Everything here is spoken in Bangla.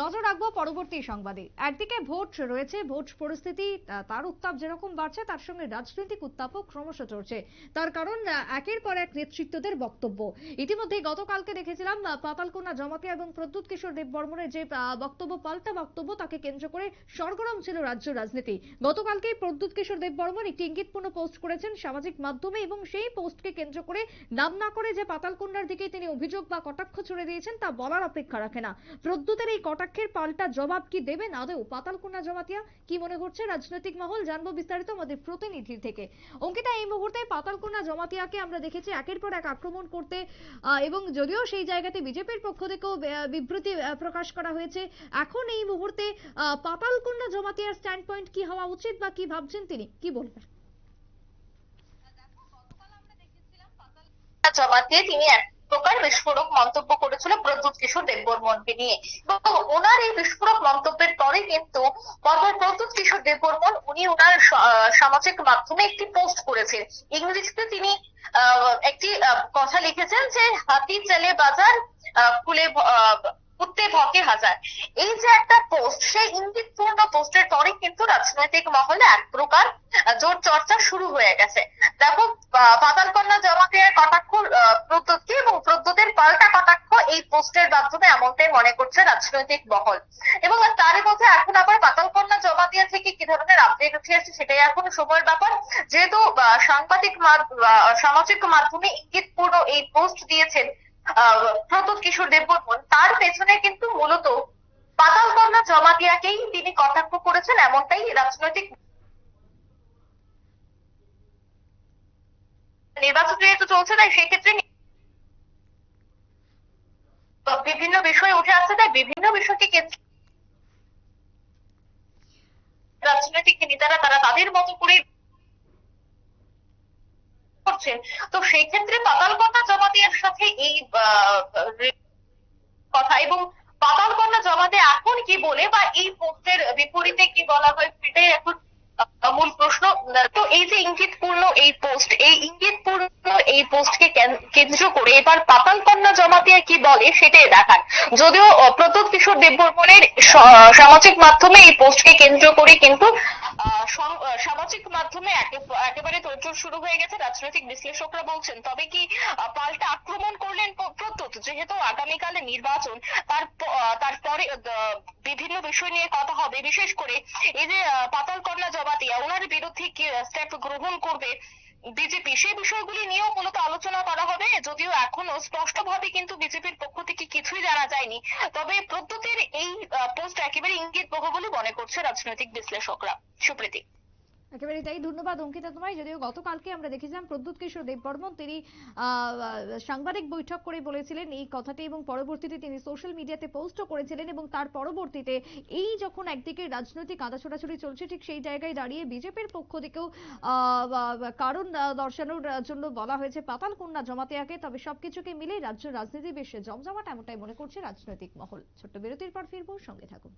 নজর রাখব পরবর্তী সংবাদে। একদিকে ভোট রয়েছে, ভোট পরিস্থিতি তার উত্তাপ যেরকম বাড়ছে, তার সঙ্গে রাজনৈতিক উত্তাপও ক্রমশ চলছে তার কারণ একের পর এক নেতৃত্বদের বক্তব্য। ইতিমধ্যে গতকালকে দেখেছিলাম পাতালকোনা জমাতিয়া এবং প্রদ্যুৎ কিশোর দেব বর্মনের যে বক্তব্য, পাল্টা বক্তব্য, তাকে কেন্দ্র করে সরগরম ছিল রাজ্য রাজনীতি। গতকালকে প্রদ্যুৎ কিশোর দেব বর্মন একটি ইঙ্গিতপূর্ণ পোস্ট করেছেন সামাজিক মাধ্যমে এবং সেই পোস্টকে কেন্দ্র করে নাম না করে যে পাতালকোন্ডার দিকে তিনি অভিযোগ বা কটাক্ষ ছুড়ে দিয়েছেন, তা বলার অপেক্ষা রাখে না। প্রদ্যুতের এই কটাক্ষের পাল্টা জবাব কি দেবেন? আদৌ পাতালকোনা জমাতিয়া কি মনে করছে? রাজনৈতিক মহল জানব বিস্তারিত আমাদের প্রতিনিধির থেকে। অঙ্কিতা, এই মুহূর্তে পাতালকোনা জমাতিয়াকে আমরা দেখেছি একের পর এক আক্রমণ করতে এবং যদিও সেই জায়গাতে বিজেপির পক্ষ থেকেও বিবৃতি প্রকাশ করা হয়েছে, এখন এই মুহূর্তে পাতালকোনা জমাতিয়ার স্ট্যান্ড পয়েন্ট কি হওয়া উচিত বা কি ভাবছেন তিনি? কি বলবেন? জমাতে তিনি প্রকার বিস্ফোরক মন্তব্য করেছিল প্রদ্যুৎ কিশোর দেববর্মনকে নিয়ে। এবং ওনার এই বিস্ফোরক মন্তব্যের পরে কিন্তু পরপর প্রদ্যুৎ কিশোর দেববর্মন উনি ওনার সামাজিক মাধ্যমে একটি পোস্ট করেছেন। ইংরেজিতে তিনি একটি কথা লিখেছেন যে হাতি চলে বাজার আহ, কুত্তে ভকে হাজার। এই যে একটা পোস্ট সেই ইঙ্গিতপূর্ণ পোস্টের পরে কিন্তু রাজনৈতিক মহলে এক প্রকার জোর চর্চা শুরু হয়ে গেছে। দেখো আহ, পাতালকন্যা জমাতে কটাক্ষ আহ, প্রদ্যুৎকে এবং প্রদ্যুতের পাল্টা কটাক্ষ এই পোস্টের মাধ্যমে এমনটাই মনে করছে রাজনৈতিক মহল। এবং তারই মধ্যে এখন আবার পাতালকন্যা জমাতিয়া থেকে কি ধরনের আপডেট উঠে আসছে সেটাই এখন সময়ের ব্যাপার। যেহেতু সাংবাদিক সামাজিক মাধ্যমে ইঙ্গিতপূর্ণ এই পোস্ট দিয়েছেন প্রদ্যুৎ কিশোর দেববর্মন তার পেছনে কিন্তু মূলত পাতাল কন্যা জমা জমাতিয়াকেই তিনি কটাক্ষ করেছেন এমনটাই রাজনৈতিক নির্বাচন যেহেতু চলছে তাই সেক্ষেত্রে বিভিন্ন বিষয় উঠে আসছে তাই বিভিন্ন বিষয়কে কেন্দ্র রাজনৈতিক নেতারা তারা তাদের মতো করে করছেন তো সেই ক্ষেত্রে পাতালকন্যা জমাতিয়ার সাথে এই কথা এবং পাতালকন্যা জমাতে এখন কি বলে বা এই পোস্টের বিপরীতে কি বলা হয় সেটাই এখন মূল প্রশ্ন। তো এই যে ইঙ্গিতপূর্ণ এই পোস্ট এই ইঙ্গিতপূর্ণ এই পোস্টকে কেন- কেন্দ্র করে এবার পাতালকন্যা জমাতিয়া কি বলে সেটাই দেখার যদিও আহ, কিশোর দেববর্মনের সামাজিক মাধ্যমে এই পোস্টকে কেন্দ্র করে কিন্তু সামাজিক মাধ্যমে একে- একেবারে তোড়জোড় শুরু হয়ে গেছে রাজনৈতিক বিশ্লেষকরা বলছেন। তবে কি পাল্টা আক্রমণ করলেন প্রদ্যুৎ যেহেতু আগামীকালে নির্বাচন তার তারপরে বিভিন্ন বিষয় নিয়ে কথা হবে। বিশেষ করে এই যে পাতালকন্যা জবাতিয়া ওনার বিরুদ্ধে কি স্টেপ গ্রহণ করবে বিজেপি? সেই বিষয়গুলি নিয়েও মূলত আলোচনা করা হবে। যদিও এখনও স্পষ্টভাবে কিন্তু বিজেপির পক্ষ থেকে কিছুই জানা যায়নি। তবে প্রদ্যুতের এই পোস্ট একেবারে ইঙ্গিত বহু বলে মনে করছে রাজনৈতিক বিশ্লেষকরা। সুপ্রীতি। একেবারে তাই, ধন্যবাদ অঙ্কিতা তোমায়। যদিও গতকালকে আমরা দেখেছিলাম প্রদ্যুৎ কিশোর দেববর্মন, তিনি সাংবাদিক বৈঠক করে বলেছিলেন এই কথাটি এবং পরবর্তীতে তিনি সোশ্যাল মিডিয়াতে পোস্টও করেছিলেন এবং তার পরবর্তীতে এই যখন একদিকে রাজনৈতিক আদা ছোড়াছড়ি চলছে, ঠিক সেই জায়গায় দাঁড়িয়ে বিজেপির পক্ষ থেকেও কারণ দর্শানোর জন্য বলা হয়েছে পাতাল কন্যা জমাতে আগে, তবে সবকিছুকে মিলে রাজ্য রাজনীতি বেশ জমজমাট, এমনটাই মনে করছে রাজনৈতিক মহল। ছোট্ট বিরতির পর ফিরবো, সঙ্গে থাকুন।